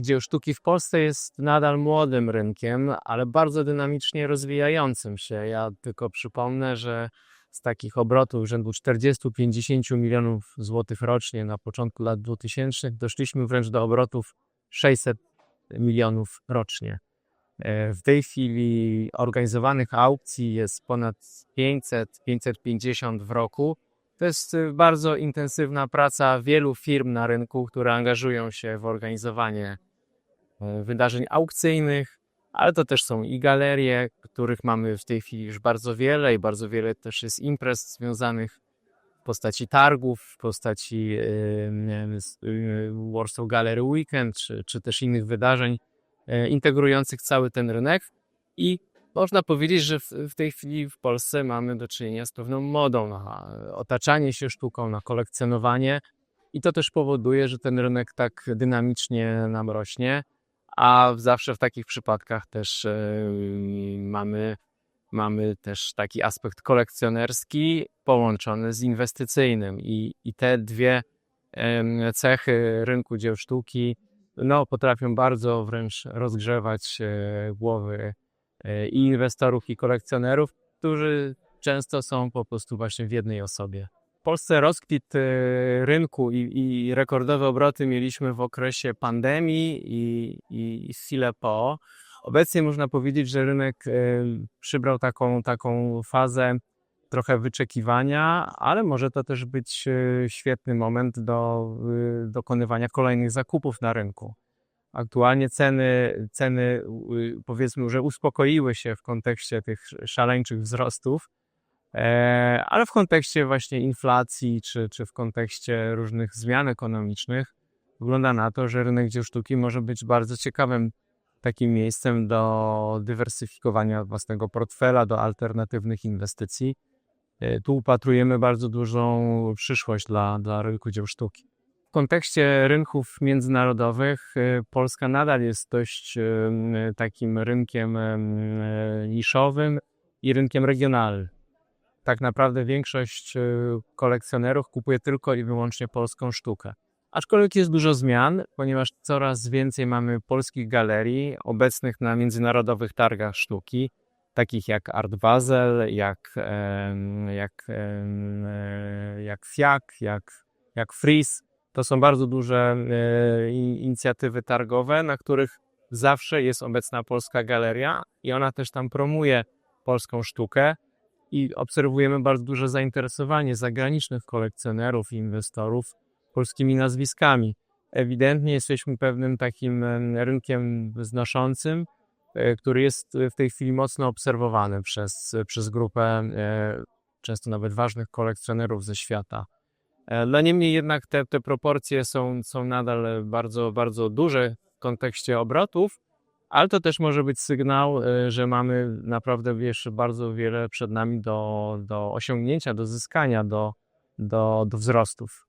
Dzieł sztuki w Polsce jest nadal młodym rynkiem, ale bardzo dynamicznie rozwijającym się. Ja tylko przypomnę, że z takich obrotów rzędu 40-50 milionów złotych rocznie na początku lat 2000 doszliśmy wręcz do obrotów 600 milionów rocznie. E, W tej chwili organizowanych aukcji jest ponad 500-550 w roku. To jest y, bardzo intensywna praca wielu firm na rynku, które angażują się w organizowanie e, wydarzeń aukcyjnych, ale to też są i galerie, których mamy w tej chwili już bardzo wiele i bardzo wiele też jest imprez związanych w postaci targów, w postaci y, nie wiem, s- y, Warsaw Gallery Weekend, czy, czy też innych wydarzeń e, integrujących cały ten rynek i można powiedzieć, że w, w tej chwili w Polsce mamy do czynienia z pewną modą na otaczanie się sztuką, na kolekcjonowanie i to też powoduje, że ten rynek tak dynamicznie nam rośnie, a zawsze w takich przypadkach też e, mamy, mamy też taki aspekt kolekcjonerski połączony z inwestycyjnym i, i te dwie em, cechy rynku dzieł sztuki no, potrafią bardzo wręcz rozgrzewać e, głowy e, i inwestorów, i kolekcjonerów, którzy często są po prostu właśnie w jednej osobie. W Polsce rozkwit e, rynku i, i rekordowe obroty mieliśmy w okresie pandemii i, i chwilę po. Obecnie można powiedzieć, że rynek e, przybrał taką, taką fazę trochę wyczekiwania, ale może to też być e, świetny moment do e, dokonywania kolejnych zakupów na rynku. Aktualnie ceny, ceny y, powiedzmy, że uspokoiły się w kontekście tych szaleńczych wzrostów, e, ale w kontekście właśnie inflacji czy, czy w kontekście różnych zmian ekonomicznych wygląda na to, że rynek dzieł sztuki może być bardzo ciekawym takim miejscem do dywersyfikowania własnego portfela, do alternatywnych inwestycji. E, Tu upatrujemy bardzo dużą przyszłość dla, dla rynku dzieł sztuki. W kontekście rynków międzynarodowych e, Polska nadal jest dość em, takim rynkiem em, niszowym i rynkiem regionalnym. Tak naprawdę większość kolekcjonerów kupuje tylko i wyłącznie polską sztukę. Aczkolwiek jest dużo zmian, ponieważ coraz więcej mamy polskich galerii obecnych na międzynarodowych targach sztuki, takich jak Art Basel, jak, jak, e, jak FIAK, jak, jak Fries. To są bardzo duże e, inicjatywy targowe, na których zawsze jest obecna polska galeria i ona też tam promuje polską sztukę i obserwujemy bardzo duże zainteresowanie zagranicznych kolekcjonerów i inwestorów polskimi nazwiskami. Ewidentnie jesteśmy pewnym takim em, rynkiem znoszącym, e, który jest w tej chwili mocno obserwowany przez, przez grupę e, często nawet ważnych kolekcjonerów ze świata. E, No niemniej jednak te, te proporcje są, są nadal bardzo, bardzo duże w kontekście obrotów, ale to też może być sygnał, e, że mamy naprawdę jeszcze bardzo wiele przed nami do, do osiągnięcia, do zyskania, do, do, do wzrostów.